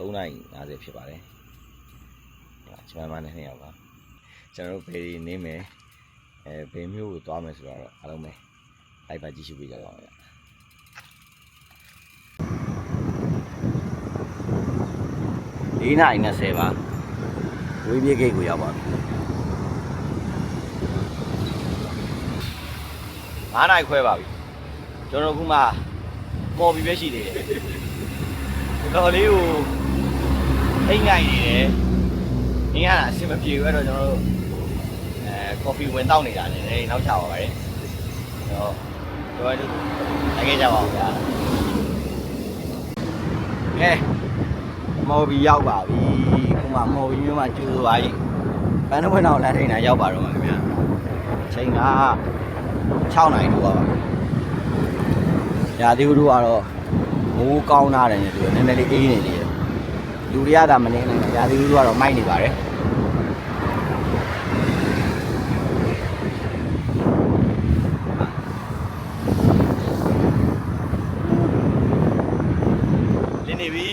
3:50ဖြစ်ပါတယ်ကျွန်တော်မှလည်းနှစ်ယောက်ပါကျွန်တော်တို့ဘေးဒီနေမယ်အဲဘေးမျိုးကိုသွားမယ်ဆိုတော့အားလုံးပဲလိုက်ပါကြည့်ရှုပေးကြပါဦးဗျ၄နာရီ20ပါဝေးပြေးဂိတ်ကိုရောက်ပါပြီ9နာရီခွဲပါပြီကျွန်တော်တို့ခုမှမော်ပြီးပဲရှိသေးတယ်တော်လေးကို အိမ်ငိုင်နေတယ်အင်းကအဆင်မပြေဘူးအဲ့တော့ကျွန်တော်တို့အဲကော်ဖီဝင်တောက်နေတာလည်းနည်းနည်းနောက်ချပါပါတယ်တော့ကျွန်တော်တို့လိုက်ခဲ့ကြပါဦးဗျာကဲမော်ဘီရောက်ပါပြီခုမှမော်ဘီမျိုးမှကျူးသွားပြီဘန်နဝင်းအောင်လမ်းထိန်တာရောက်ပါတော့မှာခင်ဗျာအချိန်က6နာရီထိုးပါပါရာသီဥတုကတော့မိုးကောင်းလာတယ်ညတူနည်းနည်းလေးအေးနေသေးတယ် လူတွေကသာမနေနိုင်ဘူးရာသီဥတုကတော့မိုက်နေပါတယ်လင်းနေပြီ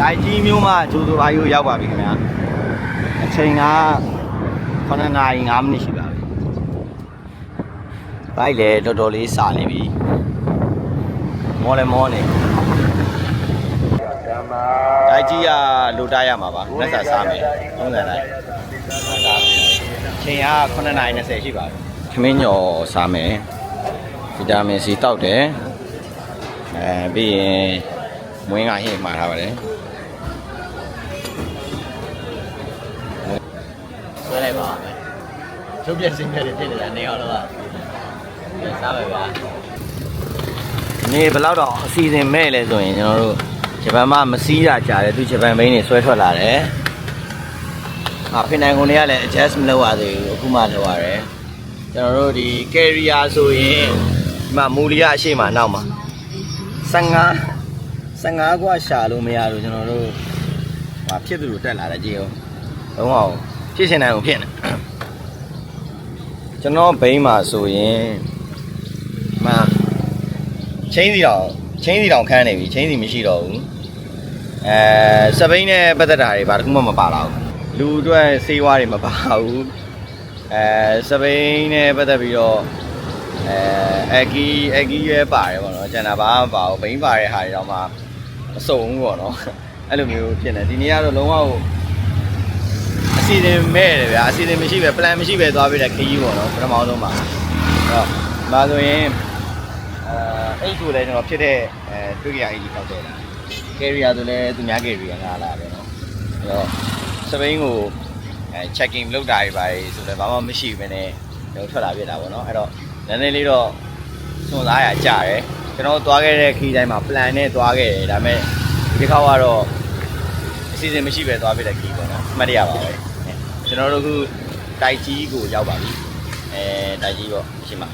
ဒိုင်ကြီးမျိုးမှဂျိုဆိုဘာယိုရောက်ပါပြီခင်ဗျာအချိန်က9နာရီ5မိနစ်ရှိပါပြီဘိုက်လေတော်တော်လေးစာနေပြီ မောလည်းမောနေဒိုင်ကြီးကလိုတားရမှာပါလက်စာစားမယ်30တိုင်းစားမယ်အချိန်က9နာရီ20ရှိပါပြီခမင်းညော်စားမယ်ဗီတာမင် C တောက်တယ်အဲပြီးရင်မွေးငါဟိမှာထားပါတယ်ဆွဲလိုက်ပါမယ်ချုပ်ပြက်စင်းပြက်တွေဖြစ်နေတာနေအောင်တော့စားပါဗျာ နေဘယ်လောက်တော့အစီအစဉ်မဲ့လဲဆိုရင်ကျွန်တော်တို့ဂျပန်မှာမစီးတာကြားတယ်သူဂျပန်ဘိန်းတွေဆွဲထွက်လာတယ်အာဖိနိုင်ကုန်တွေကလည်း adjust မလုပ်ရသေးဘူးအခုမှလုပ်ရတယ်ကျွန်တော်တို့ဒီ carrier ဆိုရင်ဒီမှာမူလီယာအရှိမနောက်မှာ15 15กว่าရှာလို့မရလို့ကျွန်တော်တို့ဟာဖြစ်သူလို့တက်လာတယ်ကြည့်အောင်လုံးအောင် ဖြစ်ရှင်နိုင်အောင်ဖြစ်နေကျွန်တော်ဘိန်းမှာဆိုရင်မ ချင်းစီတောင်ချင်းစီတောင်ခန်းနေပြီချင်းစီမရှိတော့ဘူးအဲစပိန်နဲ့ပတ်သက်တာတွေဘာတစ်ခုမှမပါလာဘူးလူအတွက်စေးဝါးတွေမပါဘူးအဲစပိန်နဲ့ပတ်သက်ပြီးတော့အဲအကီအကီရဲပါတယ်ပေါ့နော်ကျန်တာဘာမှမပါဘူးဘိန်းပါတဲ့ဟာတွေတော့မှမစုံဘူးပေါ့နော်အဲ့လိုမျိုးဖြစ်နေဒီနေ့ကတော့လုံးဝကိုအစီအစဉ်မဲ့တယ်ဗျာအစီအစဉ်မရှိပဲ plan မရှိပဲသွားပြီးတဲ့ခရီးပေါ့နော်ပထမဆုံးမှာအဲ့တော့ဒါဆိုရင် အဲအဲ့ဆိုလဲကျွန်တော်ဖြစ်တဲ့အဲတွေ့ကြရအကြီးတောက်တယ်လား carrier ဆိုလဲသူများ carrier ငါလာတယ်နော်အဲ့တော့စပိန်ကိုအဲ checking လုပ်တာတွေပါဆိုလဲဘာမှမရှိဘဲနဲ့ကျွန်တော်ထွက်လာပြတာပေါ့နော်အဲ့တော့နည်းနည်းလေးတော့စွန့်စားရကြတယ်ကျွန်တော်သွားခဲ့တဲ့ခရီးတိုင်းမှာ plan နဲ့သွားခဲ့တယ်ဒါပေမဲ့ဒီတစ်ခါကတော့အစီအစဉ်မရှိပဲသွားပြတဲ့ခရီးပေါ့နော်အမှတ်တရပါပဲကျွန်တော်တို့ခုတိုက်ကြီးကိုရောက်ပါပြီအဲတိုက်ကြီးပေါ့ရှင်းပါ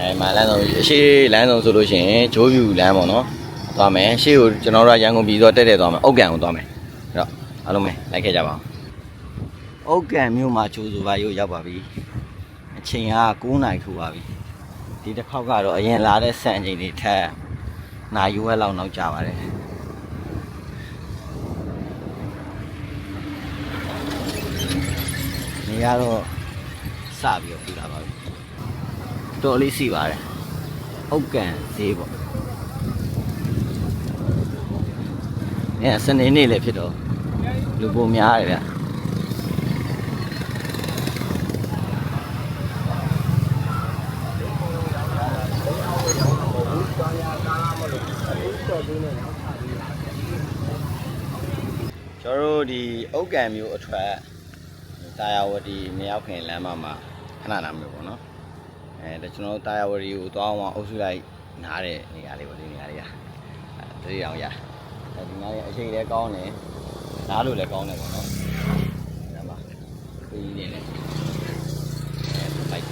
အဲမှာလမ်းဆုံးအရှိလမ်းဆုံးဆိုလို့ရှိရင်ဂျိုးဖြူလမ်းပေါ့နော်သွားမယ်ရှေ့ကိုကျွန်တော်တို့ကရန်ကုန်ပြည်တော့တက်တက်သွားမယ်အုတ်ကန်ကိုသွားမယ်အဲ့တော့အားလုံးပဲလိုက်ခဲ့ကြပါအောင်အုတ်ကန်မြို့မှာဂျိုးဆိုပါရုပ်ရောက်ပါပြီအချိန်က9နာရီထိုးပါပြီဒီတစ်ခေါက်ကတော့အရင်လာတဲ့စံအချိန်တွေထက်နိုင်ရွက်လောက်နောက်ကြပါတယ်နေရတော့စပြီးတော့ပြလာပါပြီ တော်လေးစီပါတယ်ဟုတ်ကန်ဈေးပေါ့အဲစနေနေ့လည်းဖြစ်တော့လူပုံများတယ်ဗျာကျွန်တော်တို့ဒီအုတ်ကန်မျိုးအထွက်တာယာဝတီမြောက်ခင်လမ်းမမှာခဏနာမျိုးပေါ့နော် အဲဒါကျွန်တော်တို့တာယာဝတီကိုသွားအောင်အုပ်စုလိုက်နားတဲ့နေရာလေးပေါ့ဒီနေရာလေးကအဲတတိအောင်ရအဲဒီနေရာလေးအချိန်လည်းကောင်းတယ်နားလို့လည်းကောင်းတယ်ပေါ့နော်ဒါပါပြီးနေတယ်အဲလိုက်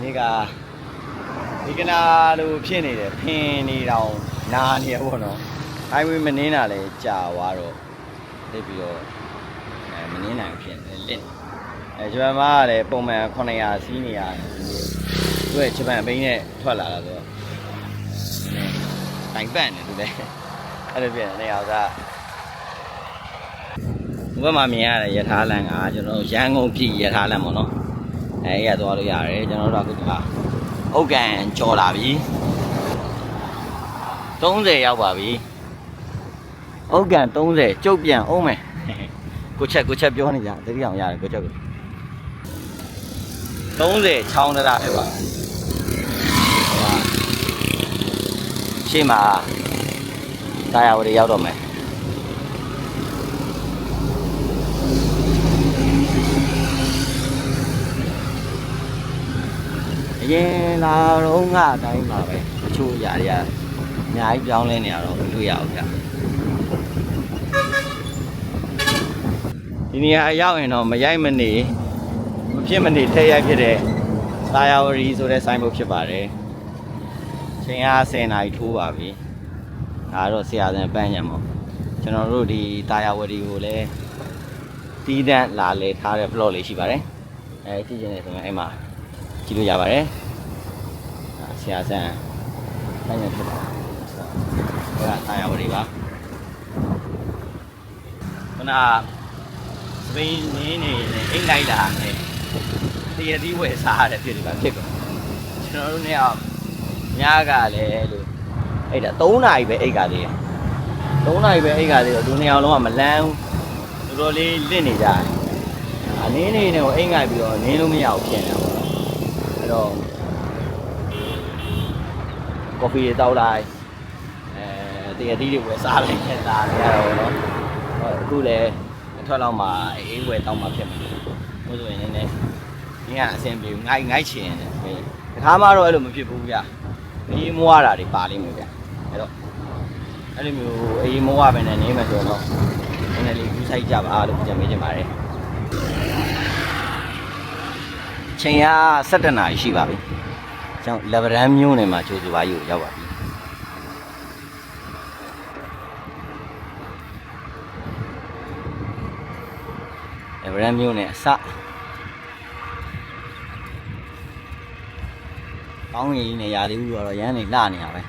ဒီကဒီကနာလိုဖြစ်နေတယ်ဖင်နေတောင်နာနေရပေါ့နော်အိုင်ဝေးမနေတာလည်းကြာသွားတော့သိပြီးတော့အဲမနင်းနိုင်ဘူးဖြစ်နေတယ်လင့် အဲဂျပန်မားကလည်းပုံမှန်900စီးနေရတယ်သူကဂျပန်ဘိန်းနဲ့ထွက်လာတာဆိုတော့တိုင်ပန့်နေသူလည်းအဲ့လိုပြန်နေအောင်ကဘယ်မှာမြင်ရတဲ့ယထာလန်ကကျွန်တော်ရန်ကုန်ပြည်ယထာလန်ပေါ့နော်အဲအဲ့ရသွားလို့ရတယ်ကျွန်တော်တို့ကအခုဒီမှာဥက္ကန်ကြော်လာပြီ30ရောက်ပါပြီဥက္ကန်30ကျုပ်ပြန်အောင်မယ်ကိုချက်ကိုချက်ပြောနေကြတတိအောင်ရတယ်ကိုချက်ကို 30ချောင်းတရာပဲပါရှေ့မှာတာယာဝတီရောက်တော့မယ်အရင်လာတော့ကအတိုင်းပါပဲတချို့ຢာတွေကအများကြီးပြောင်းလဲနေရတော့မတွေ့ရဘူးဗျဒီနေရာရောက်ရင်တော့မရိုက်မနေ မဖြစ်မနေထည့်ရိုက်ဖြစ်တဲ့သာယာဝတီဆိုတဲ့ဆိုင်ဘုတ်ဖြစ်ပါတယ်ချိန်အား10နာရီထိုးပါပြီဒါတော့ဆရာစံပန်းညံပေါ့ကျွန်တော်တို့ဒီသာယာဝတီကိုလည်းတီးတန့်လာလေထားတဲ့ blog လေးရှိပါတယ်အဲကြည့်ချင်တယ်ဆိုရင်အဲ့မှာကြည့်လို့ရပါတယ်ဒါဆရာစံပန်းညံဖြစ်ပါတယ်ဟုတ်လားသာယာဝတီပါခုနကစပိန်နင်းနေနေအိတ်လိုက်တာနဲ့ တရတီးဝယ်စားရတဲ့ဖြစ်နေပါဖြစ်ကုန်ကျွန်တော်တို့เนี่ยညကလည်းလို့အဲ့ဒါ3နာရီပဲအိတ်ကသေးတယ်3နာရီပဲအိတ်ကသေးတော့လူနှစ်ယောက်လုံးကမလန်းဘူးတော်တော်လေးလင့်နေကြတယ်အနင်းနေနေကိုအိတ်ငိုက်ပြီးတော့နင်းလို့မရအောင်ဖြစ်နေတာပေါ့အဲ့တော့ကော်ဖီတောက်လိုက်အဲတရတီးတွေဝယ်စားလိုက်နေတာရတော့နော်အခုလည်းအထွက်လောက်မှအေးဝယ်တောက်မှဖြစ်မှာ ဘို့ဆိုရင်လည်းဒီကအဆင်ပြေငိုက်ငိုက်ချင်တယ်တခါမှတော့အဲ့လိုမဖြစ်ဘူးဗျအေးမွားတာတွေပါလိမ့်မယ်ဗျအဲ့တော့အဲ့လိုမျိုးအေးမွားပဲနဲ့နေမယ်ဆိုတော့နည်းနည်းလေးကြီးဆိုင်ကြပါလို့ကြံမေးချင်ပါတယ်ချိန်က17နာရီရှိပါပြီကျွန်တော်လဗရန်မျိုးနယ်မှာကျိုးစုပါယူရောက်ပါပြီလ ဗရန်မျိုးနယ်အစကောင်းကြီးနေရာလေးဘူးတော့ရမ်းနေလှနေရပဲ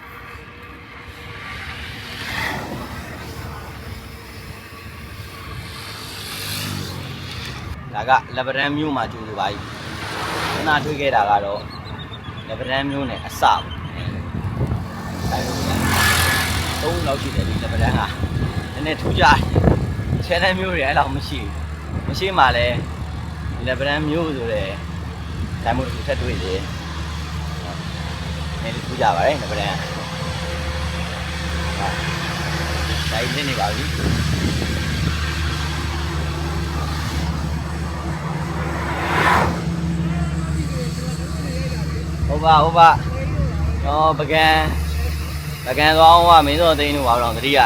ဒါကလဗရန်မျိုးမှာကျိုးစုပါယူခဏတွေ့ခဲ့တာကတော့လဗရန်မျိုးနယ်အစပေါ့သုံးလောက်ရှိတယ်ဒီလဗရန်ကနည်းနည်းထူးကြတယ်ချဲတန်းမျိုးတွေအဲ့လောက်မရှိဘူးမ ရှိမှလည်းလဗရန်မျိုးဆိုတဲ့ဒိုင်မို့တစ်ခုထပ်တွေ့တယ်နည်းနည်းထူးကြပါတယ်လဗရန်ဟာဒါကြီးလင်းနေပါပြီဟုတ်ပါဟုတ်ပါတော့ပကံပကံသွားအောင်ကမင်းတို့သိန်းတို့ပါတော့တတိယ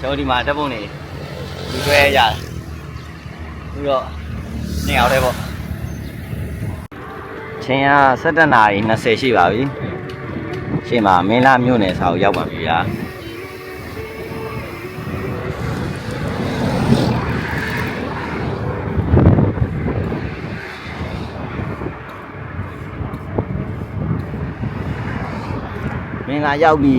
ကျွန်တော်ဒီမှာတက်ပုံနေဒီတွဲရတယ် ပြီးတော့နေအောင်တယ်ပေါ့ချင်းက17နာရီ20ရှိပါပြီရှေ့မှာမင်းလာမြို့နယ်စာကိုရောက်ပါပြီဗျာမင်းလာရောက်ပြီ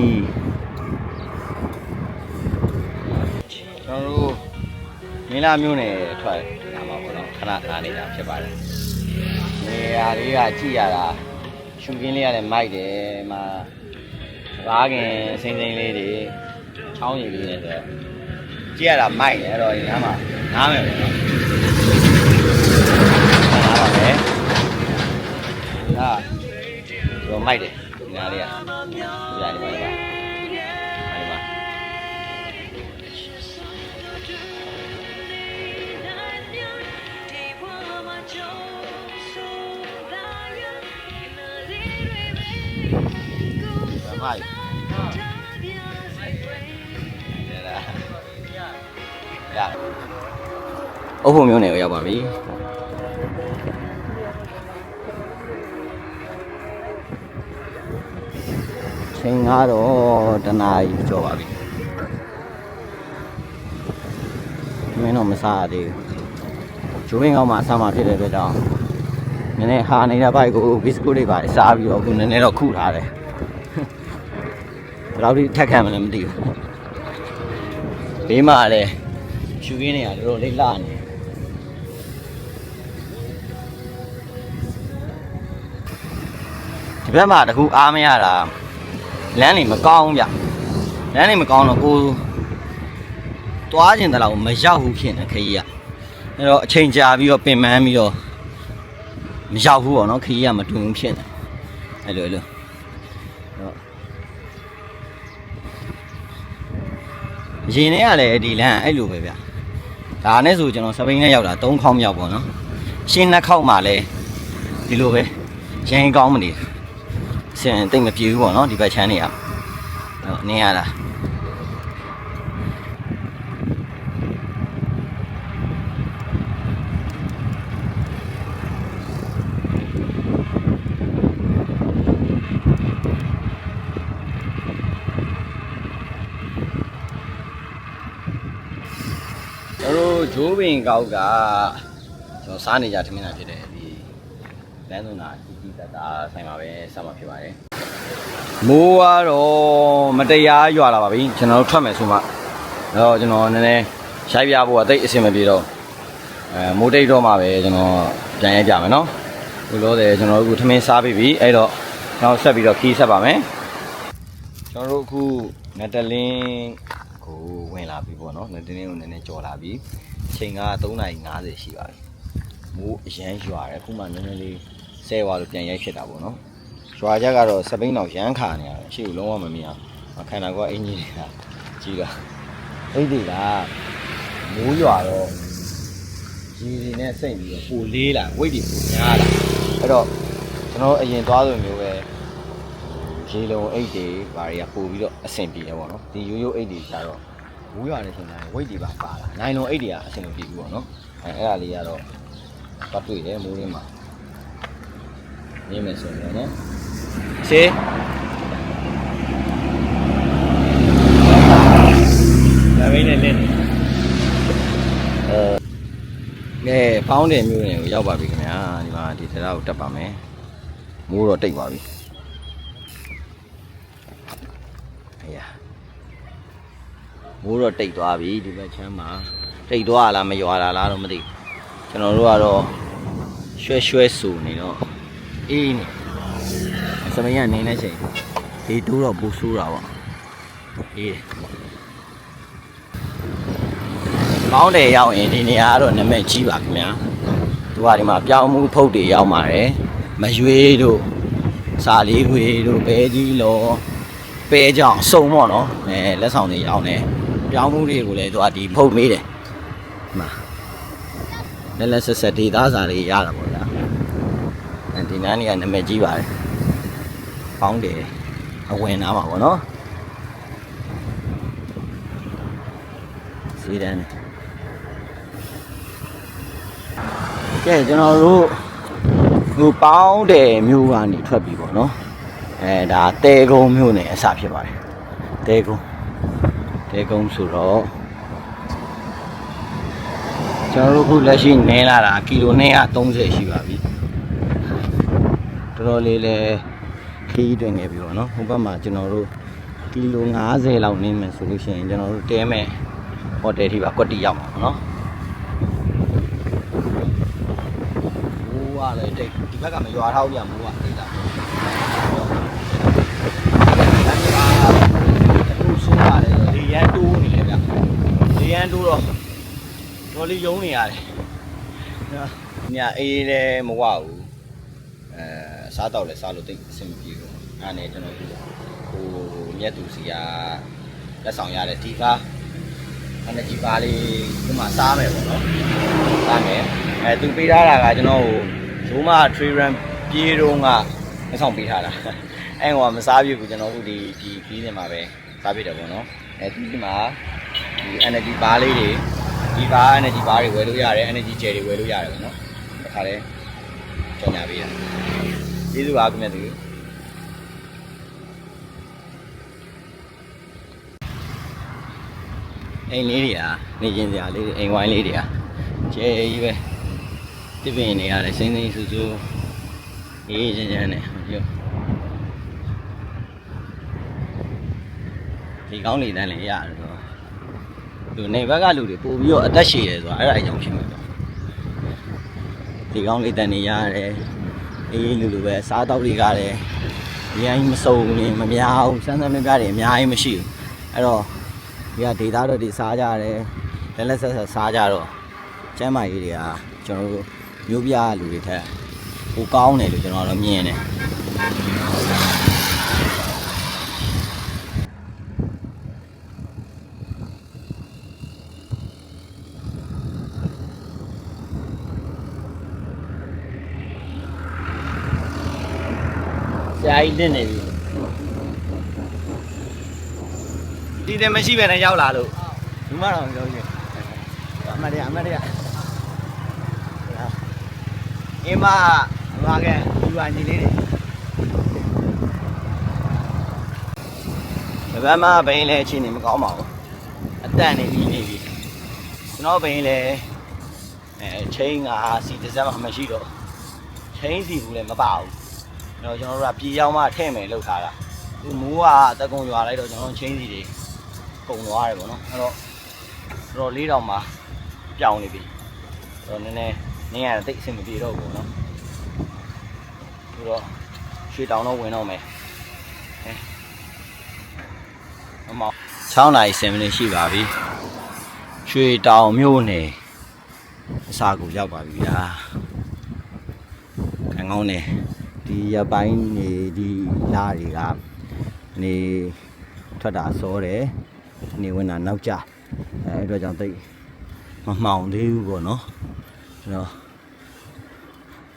ကျွန်တော်တို့မင်းလာမြို့နယ်ထွက်လာမှာပေါ့နော် ခဏခဏနေတာဖြစ်ပါတယ်နေရာလေးကကြည့်ရတာရှုခင်းလေးရတယ်မိုက်တယ်မှာကားခင်စိမ့်စိမ့်လေးတွေချောင်းရည်လေးနဲ့ဆိုတော့ကြည့်ရတာမိုက်တယ်အဲ့တော့ဒီနားမှာနားမယ်ပေါ့နော်နားပါမယ်ဒါတော့မိုက်တယ်ဒီနားလေးကဒီလာဒီပါ Dạ mày. Dạ. အုပ်ဖို့မျိုးနယ်ကိုရောက်ပါပြီချိန်ကတော့တနာရီကျော်ပါပြီမင်းတော့မစားရသေးဘူးဂျိုးမင်းကောင်းမှာအဆမ်းမှာဖြစ်တဲ့အတွက်ကြောင့်နည်းနည်းဟာနေတဲ့ဘိုက်ကိုဘစ်စကုတ်တွေပါစားပြီးတော့အခုနည်းနည်းတော့ခုထားတယ် ဘယ်တော့ထိထက်ခံမလဲမသိဘူးဘေးမှာလည်းရှူရင်းနေရတော်တော်လေးလှနေဒီဘက်မှာတခုအားမရတာလမ်းနေမကောင်းဗျလမ်းနေမကောင်းတော့ကိုတွားကျင်တလောက်မရောက်ဘူးဖြစ်နေခရီးကအဲ့တော့အချိန်ကြာပြီးတော့ပင်ပန်းပြီးတော့မရောက်ဘူးပေါ့နော်ခရီးကမတွင်ဘူးဖြစ်နေအဲ့လိုအဲ့လိုတော့ ရင်ထဲကလည်းဒီလမ်းအဲ့လိုပဲဗျဒါနဲ့ဆိုကျွန်တော်စပိန်နဲ့ရောက်တာ၃ခေါက်မြောက်ပေါ့နော်ရှင်းနှစ်ခေါက်မှလည်းဒီလိုပဲရင်ကောင်းမနေစင်တိတ်မပြေဘူးပေါ့နော်ဒီဘက်ချမ်းနေရတော့နင်းရတာ ဂျိုးပင်ကောက်ကကျွန်တော်စားနေကြထမင်းတာဖြစ်တယ်ဒီလမ်းစုံတာတီတီတတာဆိုင်မှာပဲစားမှာဖြစ်ပါတယ်မိုးကတော့မတရားရွာလာပါပြီကျွန်တော်တို့ထွက်မယ်ဆိုမှအဲ့တော့ကျွန်တော်နည်းနည်းရှိုက်ပြဖို့အသိအဆင်မပြေတော့အဲမိုးတိတ်တော့မှပဲကျွန်တော်ပြန်ရိုက်ကြမယ်နော်ဒီလိုတယ်ကျွန်တော်တို့အခုထမင်းစားပြီးပြီအဲ့တော့ကျွန်တော်ဆက်ပြီးတော့ခီးဆက်ပါမယ်ကျွန်တော်တို့အခုနတလင်းကိုဝင်လာပြီပေါ့နော်နတလင်းကိုနည်းနည်းကြော်လာပြီအ ချိန်က3:50ရှိပါပြီမိုးအရန်ရွာတယ်အခုမှနည်းနည်းလေးဆဲသွားလို့ပြန်ရိုက်ဖြစ်တာပေါ့နော်ရွာချက်ကတော့စပိန်တော့ရမ်းခါနေရတယ်ရှေ့ကိုလုံးဝမမြင်အောင်အခန္ဓာကိုယ်အင်ကြီးတွေကကြီးတာအဲ့ဒီကမိုးရွာတော့ရေတွေနဲ့စိတ်ပြီးတော့ပိုလေးလာဝိတ်တွေပိုများလာအဲ့တော့ကျွန်တော်အရင်သွားဆိုမျိုးပဲရေလုံးအိတ်တွေဘာတွေကပို့ပြီးတော့အဆင်ပြေတယ်ပေါ့နော်ဒီရိုးရိုးအိတ်တွေကျတော့ မိုးရွာတဲ့ချိန်တိုင်းဝိတ်တွေပါပါလာနိုင်လုံးအိတ်တွေကအဆင်မပြေဘူးပေါ့နော်အဲအဲ့ဒါလေးကတော့ပတ်တွေ့တယ်မိုးရင်းမှာနေမယ်ဆိုရင်နော်ရှေးဒါမင်းနဲ့နဲ့အဲကဲပေါင်းတယ်မျိုးတွေကိုရောက်ပါပြီခင်ဗျာဒီမှာဒီတရားကိုတက်ပါမယ်မိုးတော့တိတ်ပါပြီအေးရ မိုးတော့တိတ်သွားပြီဒီဘက်ချမ်းမှာတိတ်သွားလားမရွာလာလားတော့မသိဘူးကျွန်တော်တို့ကတော့ရွှဲရွှဲဆူနေတော့အေးနေစမရင်ကနေနေချိန်ဒီတိုးတော့ပူဆိုးတာပေါ့အေးတယ်ကောင်းတယ်ရောက်ရင်ဒီနေရာကတော့နာမည်ကြီးပါခင်ဗျာသူကဒီမှာပြောင်းမှုဖုတ်တွေရောက်ပါတယ်မရွေးတို့စာလေးခွေတို့ဘဲကြီးလောပဲကြောင်စုံပေါ့နော်အဲလက်ဆောင်တွေရောက်နေ ပြောင်းမှုတွေကိုလည်းသူကဒီဖုတ်မေးတယ်ဒီမှာလက်လက်ဆက်ဆက်ဒေသားစာတွေရတာပေါ့ဗျာအဲဒီနားနေကနာမည်ကြီးပါတယ်ပေါင်းတယ်အဝင်နားပါပေါ့နော်စီတန်းနေကဲကျွန်တော်တို့ဟိုပေါင်းတယ်မျိုးကနေထွက်ပြီပေါ့နော်အဲဒါတဲကုန်းမျိုးနဲ့အစဖြစ်ပါတယ်တဲကုန်း တဲကုန်းဆိုတော့ကျွန်တော်တို့ခုလက်ရှိနင်းလာတာကီလို230ရှိပါပြီတော်တော်လေးလဲခီးတွင်နေပြီပေါ့နော်ဟိုဘက်မှာကျွန်တော်တို့ကီလို90လောက်နင်းမယ်ဆိုလို့ရှိရင်ကျွန်တော်တို့တဲမဲ့ဟိုတယ်ထိပါကွက်တီရောက်မှာပေါ့နော်မိုးကလည်းတိတ်ဒီဘက်ကမရွာထောက်ပြန်မိုးကတိတ်တာအခုဆိုးပါတယ်လေရန်တိုးနေတယ်ဗျလေ ရန်တိုးတော့တော်လေးယုံနေရတယ်ညအေးလည်းမဝဘူးအဲစားတော့လည်းစားလို့တိတ်အဆင်မပြေဘူးအဲ့ဒါနဲ့ကျွန်တော်ဟိုမြက်သူစီကလက်ဆောင်ရတဲ့ဒီကား energy bar လေးဒီမှာစားမယ်ပေါ့နော်စားမယ်အဲသူပေးထားတာကကျွန်တော်ဟိုရိုးမ tree run ပြေးတော့ကမဆောင်ပေးထားတာအဲဟိုကမစားပြဘူးကျွန်တော်တို့ဒီဒီပြီးနေမှာပဲစားပြတယ်ပေါ့နော်အဲဒီဒီမှာ ဒီ energy bar လေးတွေဒီပါ energy bar တွေဝယ်လို့ရတယ် energy gel တွေဝယ်လို့ရတယ်ပေါ့နော်တခါလဲကြော်ညာပေးတာကျေးဇူးပါခင်ဗျာတူအိမ်လေးတွေอ่ะနေကျင်စရာလေးတွေအိမ်ဝိုင်းလေးတွေอ่ะကျဲကြီးပဲ ဒီပင်နေရတယ်စိမ့်စိမ့်ဆူဆူအေးအေးချမ်းချမ်းနဲ့ပြောဒီကောင်းလေးတန်းလေးရတယ်ဆိုတော့ လူနေဘက်ကလူတွေပို့ပြီးတော့အသက်ရှည်တယ်ဆိုတာအဲ့ဒါအကြောင်းဖြစ်မှာပေါ့ဒီကောင်းလေးတန်းနေရတယ်အေးအေးလူလူပဲစားတော့တွေကလည်းအရင်မစုံနေမများဘူးစမ်းစမ်းမြပြတွေအများကြီးမရှိဘူးအဲ့တော့ဒီကဒေတာတော့ဒီစားကြတယ်လက်လက်ဆက်ဆက်စားကြတော့ကျမ်းမာရေးတွေကကျွန်တော်တို့မျိုးပြလူတွေထက်ပိုကောင်းတယ်လို့ကျွန်တော်တော့မြင်တယ် ဆရာကြီးတင်းနေပြီဒီတယ်မရှိပဲနဲ့ရောက်လာလို့ဒီမှာတော့ပြောရှင်အမတ်ရအမတ်ရအင်းမဘာကဒီပါညီလေးတွေဘယ်မှာဘိန်းလဲအချင်းနေမကောင်းပါဘူးအတန်နေပြီးနေပြီကျွန်တော်ဘိန်းလဲအဲချင်းကစီတစ်စက်မှမရှိတော့ချင်းစီဘူးလည်းမပါဘူး တော့ကျွန်တော်တို့ကပြေရောက်မှထည့်မယ်လောက်ထားတာဒီမိုးကတကုံရွာလိုက်တော့ကျွန်တော်ချင်းစီတွေကုံသွားတယ်ပေါ့နော်အဲ့တော့တော့လေးတောင်မှပြောင်းနေပြီအဲ့တော့နည်းနည်းနင်းရတိတ်အဆင်မပြေတော့ဘူးပေါ့နော်ပြီးတော့ရွှေတောင်တော့ဝင်တော့မယ်ဟဲ့အမောင်6နိုင်7မိနစ်ရှိပါပြီရွှေတောင်မြို့နယ်အစာကိုရောက်ပါပြီဗျာခံကောင်းနေ ဒီရပိုင်းနေဒီလာတွေကနေထွက်တာစောတယ်နေဝင်တာနောက်ကျအဲအဲ့အတွက်ကြောင့်တိတ်မမှောင်သေးဘူးပေါ့နော်အဲ့တော့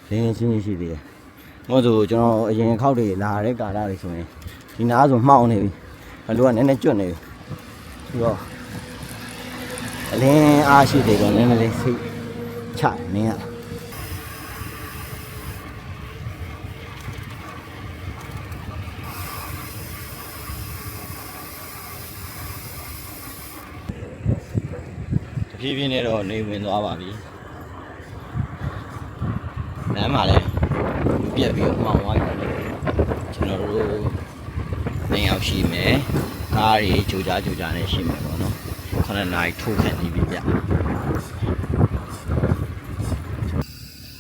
ရင်းရင်းချင်းချင်းရှိသေးတယ်ငို့ဆိုကျွန်တော်အရင်ခောက်တွေလာတဲ့ကာလတွေဆိုရင်ဒီနားဆိုမှောင်နေပြီဘလို့ကနည်းနည်းကျွတ်နေပြီပြီးတော့အလင်းအားရှိတယ်တော့နည်းနည်းလေးစိတ်ချနေရတ ဖြည်းဖြည်းနဲ့တော့နေဝင်သွားပါပြီလမ်းမှာလည်းလူပြက်ပြီးတော့မှောင်သွားပြီကျွန်တော်တို့နေရောက်ရှိမယ်ကားတွေကြိုကြားကြိုကြားနဲ့ရှိမယ်ပေါ့နော်ခဏနိုင်ထိုးခံနေပြီဗျ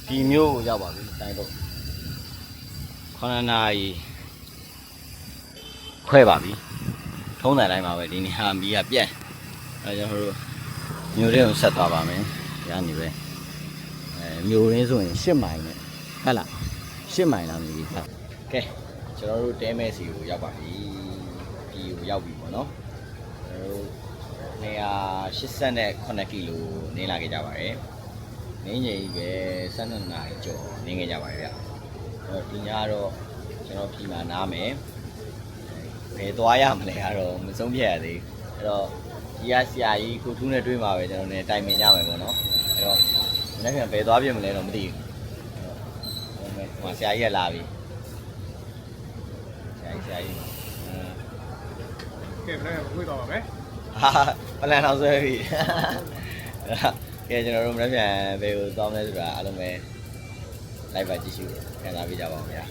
ဒီမျိုးကိုရောက်ပါပြီတိုင်းတော့ခဏနိုင်ခွဲပါပြီထုံးတယ်တိုင်းပါပဲဒီနေ့ဟာမီးကပြက်အဲကျွန်တော်တို့ မျိုးရင်းကိုဆက်သွားပါမယ်။ရနေပဲ။အဲမျိုးရင်းဆိုရင်10မိုင်နဲ့ဟုတ်လား10မိုင်လားမသိဘူးဟုတ်။ကဲကျွန်တော်တို့တဲမဲစီကိုရောက်ပါပြီ။ပြည်ကိုရောက်ပြီပေါ့နော်။ကျွန်တော်တို့189ကီလိုနင်းလာခဲ့ကြပါတယ်။နင်းကြီးပဲ12နာရီကျော်နင်းခဲ့ကြပါတယ်ဗျ။အဲ့တော့ဒီညကတော့ကျွန်တော်ပြည်မှာနားမယ်။ဘယ်သွားရမလဲကတော့မဆုံးဖြတ်ရသေးဘူး။အဲ့တော့ ဒီကဆရာကြီးကိုထူးနဲ့တွေ့မှာပဲကျွန်တော်လည်းတိုင်ပင်ကြမယ်ပေါ့နော်အဲ့တော့မနေ့ကဘယ်သွားပြင်မလဲတော့မသိဘူးဟုတ်မယ်ဟိုဆရာကြီးကလာပြီဆရာကြီးဆရာကြီးအင်းကဲဘယ်ဝေးသွားပါမယ်ဟာပလန်အောင်ဆွဲပြီကဲကျွန်တော်တို့မနေ့ကဘယ်ကိုသွားမလဲဆိုတာအားလုံးပဲ live ပါကြည့်ရှုခံစားပေးကြပါဦးဗျာ